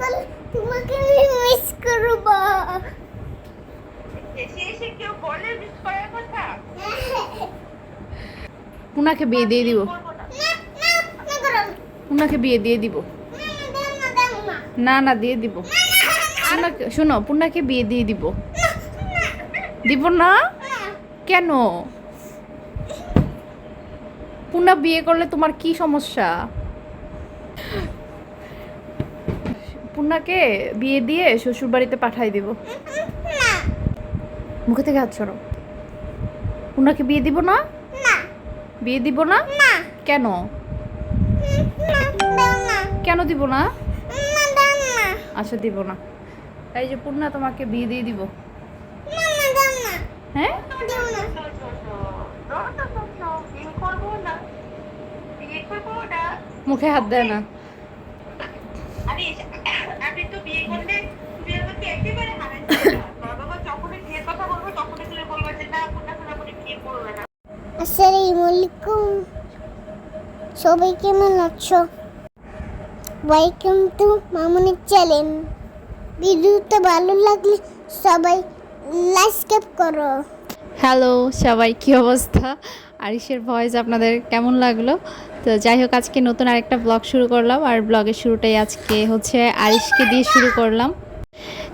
করলে তোমাকে আমি মিস করব। এসে এসে কেউ বলে মিস করার কথা? পুনাকে বিয়ে দিয়ে দিব। করব না না না না করো পুনাকে বিয়ে দিয়ে দিব। না দাও না দাও না না না দিয়ে দিব। পুনাকে শোনো পুনাকে বিয়ে দিয়ে দিব। দিব না? কেন? পুনা বিয়ে করলে তোমার কি সমস্যা? পুনাকে বিয়ে দিয়ে শ্বশুর বাড়িতে পাঠাই দিব। মুখে থেকে হাত সরো পুনাকে বিয়ে দিব না? বিয়ে দিব না? কেন? কেন দিব না? আচ্ছা দিব না। এই যে পূর্ণা তোমাকে বিয়ে দিয়ে দিব। হ্যাঁ? মুখে হাত দেয় না। আপনি তো বিয়ে করলে তুমি আমাকে একেবারে হারাই বাবা যখনই বিয়ের কথা বলব তখনই তুমি বলবে যে না কোনটা কোনটা করে বিয়ে করবে না? আসসালামু আলাইকুম সবাই কেমন আছো? ওয়েলকাম টু মামুনের চ্যানেল। ভিডিওটা ভালো লাগলে সবাই লাইক করো। হ্যালো সবাই কি অবস্থা? আরিশের ভয়েস আপনাদের কেমন লাগল? তো যাই হোক আজকে নতুন আরেকটা ব্লগ শুরু করলাম আর ব্লগের শুরুটাই আজকে হচ্ছে আরিশকে দিয়ে শুরু করলাম।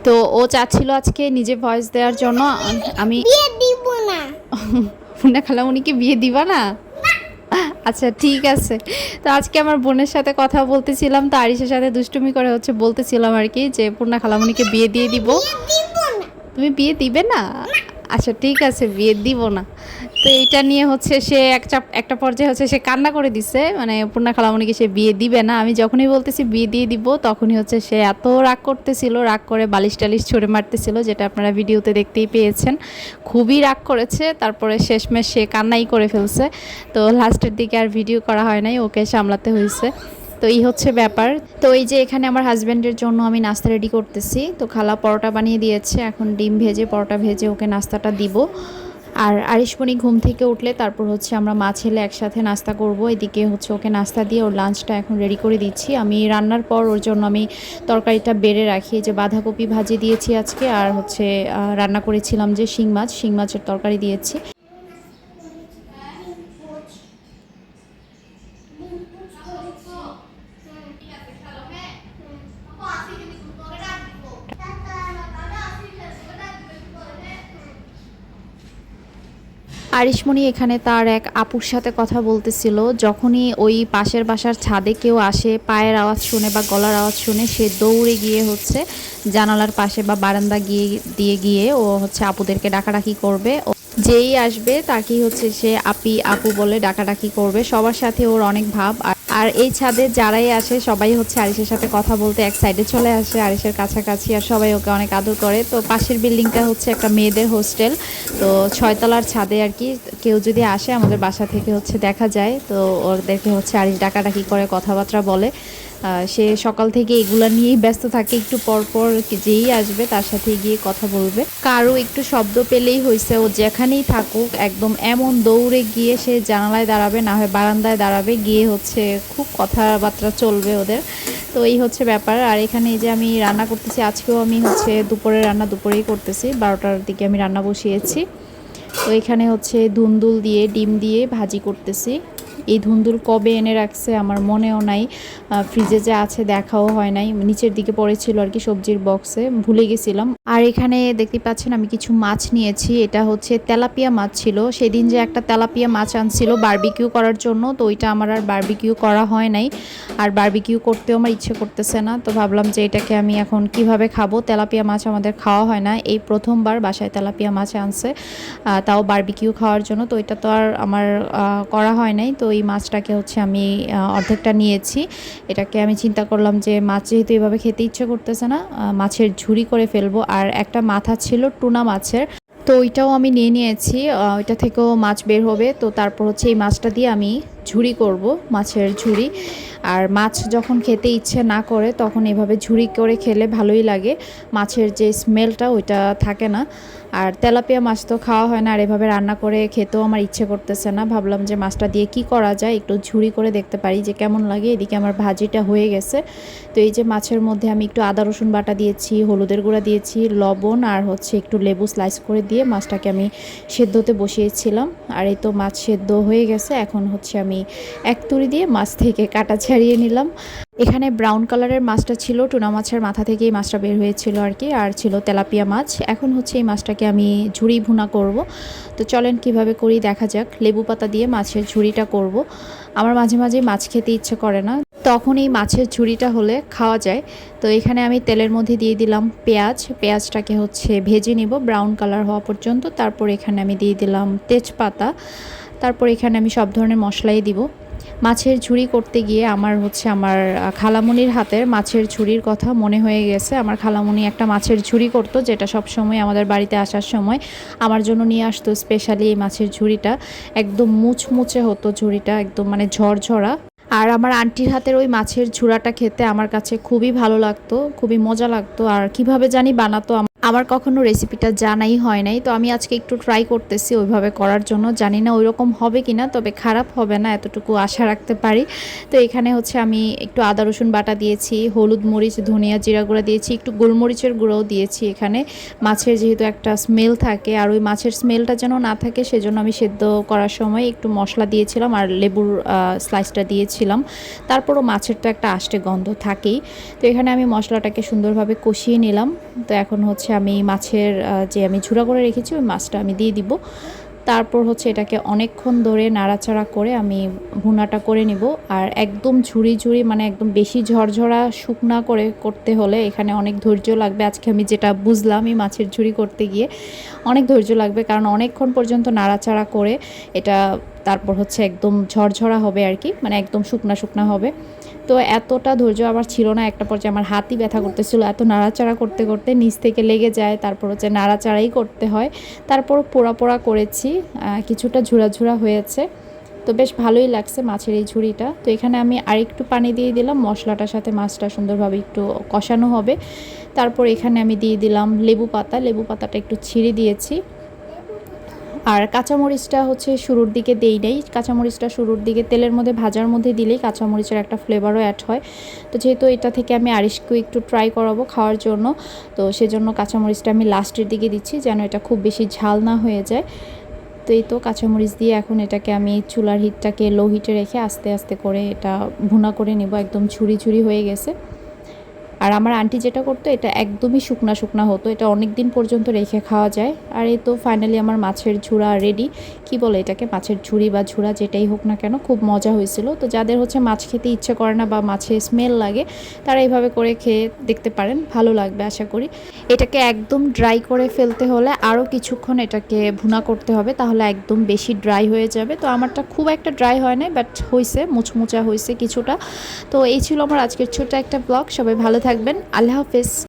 তো ও চাচ্ছিল আজকে নিজে ভয়েস দেওয়ার জন্য আমি বিয়ে দিব না। ফুনা খালামুনিকে বিয়ে দিবা না? আচ্ছা ঠিক আছে। তো আজকে আমার বোনের সাথে কথা বলতেছিলাম তো আরিসের সাথে দুষ্টুমি করে হচ্ছে বলতেছিলাম আর কি যে পূর্ণা খালামুনিকে বিয়ে দিয়ে দিব। তুমি বিয়ে দিবে না। আচ্ছা ঠিক আছে বিয়ে দিব না। তো এটা নিয়ে হচ্ছে সে একটা একটা পর্যায়ে হচ্ছে সে কান্না করে দিছে। মানে পূর্ণা খালামণিকে সে বিয়ে দিবে না। আমি যখনই বলতেছি বিয়ে দিয়ে দিব, তখনই হচ্ছে সে এত রাগ করতেছিল, রাগ করে বালিশ টালিশ ছুঁড়ে মারতেছিল, যেটা আপনারা ভিডিওতে দেখতেই পেয়েছেন। খুবই রাগ করেছে। তারপরে শেষমেশ সে কান্নাই করে ফেলছে। তো লাস্টের দিকে আর ভিডিও করা হয় নাই, ওকে সামলাতে হয়েছে। তো এই হচ্ছে ব্যাপার। তো এই যে এখানে আমার হাজব্যান্ডের জন্য আমি নাস্তা রেডি করতেছি। তো খালা পরোটা বানিয়ে দিয়েছে। এখন ডিম ভেজে, পরোটা ভেজে ওকে নাস্তাটা দিব। আর আরিশমণি ঘুম থেকে উঠলে তারপর হচ্ছে আমরা মা ছেলে একসাথে নাস্তা করব। এদিকে হচ্ছে ওকে নাস্তা দিয়ে ওর লাঞ্চটা এখন রেডি করে দিচ্ছি। আমি রান্নার পর ওর জন্য আমি তরকারিটা বেড়ে রাখি। যে বাঁধাকপি ভাজি দিয়েছি আজকে আর হচ্ছে রান্না করেছিলাম যে শিং মাছ, শিং মাছের তরকারি দিয়েছি। আরিশমণি এখানে তার এক আপুর সাথে কথা বলতেছিল। যখনই ওই পাশের বাসার ছাদে কেউ আসে, পায়ের আওয়াজ শুনে বা গলার আওয়াজ শুনে সে দৌড়ে গিয়ে হচ্ছে জানালার পাশে বা বারান্দা গিয়ে, দিয়ে গিয়ে ও হচ্ছে আপুদেরকে ডাকাডাকি করবে। যেই আসবে তাকেই হচ্ছে সে আপি, আপু বলে ডাকাডাকি করবে। সবার সাথে ওর অনেক ভাব। আর এই ছাদে যারাই আসে, সবাই হচ্ছে আরিসের সাথে কথা বলতে এক সাইডে চলে আসে আরিসের কাছাকাছি আর সবাই ওকে অনেক আদর করে। তো পাশের বিল্ডিংটা হচ্ছে একটা মেয়েদের হোস্টেল। তো ছয়তলার ছাদে আর কি, কেউ যদি আসে আমাদের বাসা থেকে হচ্ছে দেখা যায়। তো ওদেরকে হচ্ছে আরিস ডাকাডাকি করে কথাবার্তা বলে। সে সকাল থেকে এগুলা নিয়েই ব্যস্ত থাকে। একটু পর পর যেই আসবে তার সাথে গিয়ে কথা বলবে। কারও একটু শব্দ পেলেই হয়েছে ও যেখানেই থাকুক, একদম এমন দৌড়ে গিয়ে সে জানালায় দাঁড়াবে, না হয় বারান্দায় দাঁড়াবে। গিয়ে হচ্ছে খুব কথাবার্তা চলবে ওদের। তো এই হচ্ছে ব্যাপার। আর এখানে যে আমি রান্না করতেছি, আজকেও আমি হচ্ছে দুপুরে রান্না দুপুরেই করতেছি। বারোটার দিকে আমি রান্না বসিয়েছি। তো এখানে হচ্ছে ধুন্দুল দিয়ে, ডিম দিয়ে ভাজি করতেছি। এই ধুন্দুল কবে এনে রাখছে আমার মনেও নাই। ফ্রিজে যে আছে দেখাও হয় নাই। নিচের দিকে পড়েছিল আর কি সবজির বক্সে ভুলে গেছিলাম। আর এখানে দেখতে পাচ্ছেন আমি কিছু মাছ নিয়েছি। এটা হচ্ছে তেলাপিয়া মাছ ছিল। সেদিন যে একটা তেলাপিয়া মাছ আনছিল বারবিকিউ করার জন্য, তো ওইটা আমার আর বারবিকিউ করা হয় নাই। আর বারবিকিউ করতেও আমার ইচ্ছে করতেছে না। তো ভাবলাম যে এটাকে আমি এখন কীভাবে খাব? তেলাপিয়া মাছ আমাদের খাওয়া হয় না। এই প্রথমবার বাসায় তেলাপিয়া মাছ আনছে তাও বারবিকিউ খাওয়ার জন্য। তো এটা তো আর আমার করা হয় নাই। তো এই মাছটাকে হচ্ছে আমি অর্ধেকটা নিয়েছি। এটাকে আমি চিন্তা করলাম যে মাছ যেহেতু এভাবে খেতে ইচ্ছে করতেছে না মাছের ঝুড়ি করে ফেলব। আর একটা মাথা ছিল টুনা মাছের, তো ওইটাও আমি নিয়ে নিয়েছি। ওইটা থেকেও মাছ বের হবে। তো তারপর হচ্ছে এই মাছটা দিয়ে আমি ঝুরি করব, মাছের ঝুড়ি। আর মাছ যখন খেতে ইচ্ছে না করে, তখন এভাবে ঝুড়ি করে খেলে ভালোই লাগে। মাছের যে স্মেলটা ওইটা থাকে না। আর তেলাপিয়া মাছ তো খাওয়া হয় না, আর এভাবে রান্না করে খেতেও আমার ইচ্ছে করতেছে না। ভাবলাম যে মাছটা দিয়ে কি করা যায়? একটু ঝুড়ি করে দেখতে পারি যে কেমন লাগে। এদিকে আমার ভাজিটা হয়ে গেছে। তো এই যে মাছের মধ্যে আমি একটু আদা, রসুন বাটা দিয়েছি, হলুদের গুঁড়া দিয়েছি, লবণ আর হচ্ছে একটু লেবু স্লাইস করে দিয়ে মাছটাকে আমি সেদ্ধতে বসিয়েছিলাম। আর এই তো মাছ সেদ্ধ হয়ে গেছে। এখন হচ্ছে আমি এক তুড়ি দিয়ে মাছ থেকে কাটা ছাড়িয়ে নিলাম। এখানে ব্রাউন কালারের মাছটা ছিল, টুনা মাছের মাথা থেকে এই মাছটা বের হয়েছিল আর কি, আর ছিল তেলাপিয়া মাছ। এখন হচ্ছে এই মাছটাকে আমি ঝুড়ি ভুনা করব। তো চলেন কীভাবে করি দেখা যাক। লেবু পাতা দিয়ে মাছের ঝুড়িটা করব। আমার মাঝে মাঝে মাছ খেতে ইচ্ছে করে না। তখন এই মাছের ঝুড়িটা হলে খাওয়া যায়। তো এখানে আমি তেলের মধ্যে দিয়ে দিলাম পেঁয়াজ। পেঁয়াজটাকে হচ্ছে ভেজে নিব ব্রাউন কালার হওয়া পর্যন্ত। তারপর এখানে আমি দিয়ে দিলাম তেজপাতা। তারপর এখানে আমি সব ধরনের মশলাই দিব। মাছের ঝুড়ি করতে গিয়ে আমার হচ্ছে আমার খালামুনির হাতের মাছের ঝুড়ির কথা মনে হয়ে গেছে। আমার খালামুনি একটা মাছের ঝুড়ি করতো, যেটা সব সময় আমাদের বাড়িতে আসার সময় আমার জন্য নিয়ে আসতো স্পেশালি এই মাছের ঝুড়িটা। একদম মুচমুচে হতো ঝুড়িটা, একদম মানে ঝরঝরা। আর আমার আন্টির হাতের ওই মাছের ঝুড়াটা খেতে আমার কাছে খুবই ভালো লাগতো, খুবই মজা লাগতো। আর কীভাবে জানি বানাতো আমার কখনো রেসিপিটা জানাই হয় নাই। তো আমি আজকে একটু ট্রাই করতেছি ওইভাবে করার জন্য। জানি না ওইরকম হবে কি না তবে খারাপ হবে না, এতটুকু আশা রাখতে পারি। তো এখানে হচ্ছে আমি একটু আদা, রসুন বাটা দিয়েছি, হলুদ মরিচ, ধনিয়া জিরা গুঁড়া দিয়েছি, একটু গোলমরিচের গুঁড়োও দিয়েছি এখানে। মাছের যেহেতু একটা স্মেল থাকে, আর ওই মাছের স্মেলটা যেন না থাকে, সেজন্য আমি সেদ্ধ করার সময় একটু মশলা দিয়েছিলাম আর লেবুর স্লাইসটা দিয়েছিলাম। তারপরও মাছের তো একটা আষ্টে গন্ধ থাকেই। তো এখানে আমি মশলাটাকে সুন্দরভাবে কষিয়ে নিলাম। তো এখন হচ্ছে আমি মাছের যে আমি ঝুড়া করে রেখেছি, ওই মাছটা আমি দিয়ে দিব। তারপর হচ্ছে এটাকে অনেকক্ষণ ধরে নাড়াচাড়া করে আমি ভুনাটা করে নিব। আর একদম ঝুড়ি ঝুড়ি মানে একদম বেশি ঝরঝরা শুকনা করে করতে হলে এখানে অনেক ধৈর্য লাগবে। আজকে আমি যেটা বুঝলাম এই মাছের ঝুড়ি করতে গিয়ে, অনেক ধৈর্য লাগবে। কারণ অনেকক্ষণ পর্যন্ত নাড়াচাড়া করে এটা তারপর হচ্ছে একদম ঝরঝরা হবে আর কি মানে একদম শুকনা শুকনা হবে। তো এতটা ধৈর্য আমার ছিল না একটা পর্যায়ে। আমার হাতই ব্যথা করতেছিল, এত নাড়াচাড়া করতে করতে নিচ থেকে লেগে যায়, তারপর হচ্ছে নাড়াচাড়াই করতে হয়। তারপর পোড়া পোড়া করেছি কিছুটা ঝুরা ঝুরা হয়েছে। তো বেশ ভালোই লাগছে মাছের এই ঝুড়িটা। তো এখানে আমি আরেকটু পানি দিয়ে দিলাম, মশলাটার সাথে মাছটা সুন্দরভাবে একটু কষানো হবে। তারপর এখানে আমি দিয়ে দিলাম লেবু পাতা। লেবু পাতাটা একটু ছিঁড়ে দিয়েছি। আর কাঁচামরিচটা হচ্ছে শুরুর দিকে দেই নেই। কাঁচামরিচটা শুরুর দিকে তেলের মধ্যে ভাজার মধ্যে দিলেই কাঁচামরিচের একটা ফ্লেভারও অ্যাড হয়। তো যেহেতু এটা থেকে আমি আরিশকেও একটু ট্রাই করাবো খাওয়ার জন্য, তো সেজন্য কাঁচামরিচটা আমি লাস্টের দিকে দিচ্ছি যেন এটা খুব বেশি ঝাল না হয়ে যায়। তো এই তো কাঁচামরিচ দিয়ে এখন এটাকে আমি চুলার হিটটাকে লো হিটে রেখে আস্তে আস্তে করে এটা ভুনা করে নেব। একদম ঝুরি ঝুরি হয়ে গেছে। আর আমার আন্টি যেটা করতো, এটা একদমই শুকনা শুকনা হতো, এটা অনেক দিন পর্যন্ত রেখে খাওয়া যায়। আর এই তো ফাইনালি আমার মাছের ঝুড়া রেডি কি বলে এটাকে? মাছের ঝুড়ি বা ঝুড়া যেটাই হোক না কেন, খুব মজা হয়েছিল। তো যাদের হচ্ছে মাছ খেতে ইচ্ছে করে না বা মাছের স্মেল লাগে, তারা এইভাবে করে খেয়ে দেখতে পারেন, ভালো লাগবে আশা করি। এটাকে একদম ড্রাই করে ফেলতে হলে আরও কিছুক্ষণ এটাকে ভুনা করতে হবে, তাহলে একদম বেশি ড্রাই হয়ে যাবে। তো আমারটা খুব একটা ড্রাই হয় নাই বাট হয়েছে মুচমুচা হয়েছে কিছুটা। তো এই ছিল আমার আজকের ছোট্ট একটা ব্লগ সবাই ভালো থাকবেন। আল্লাহ হাফেজ।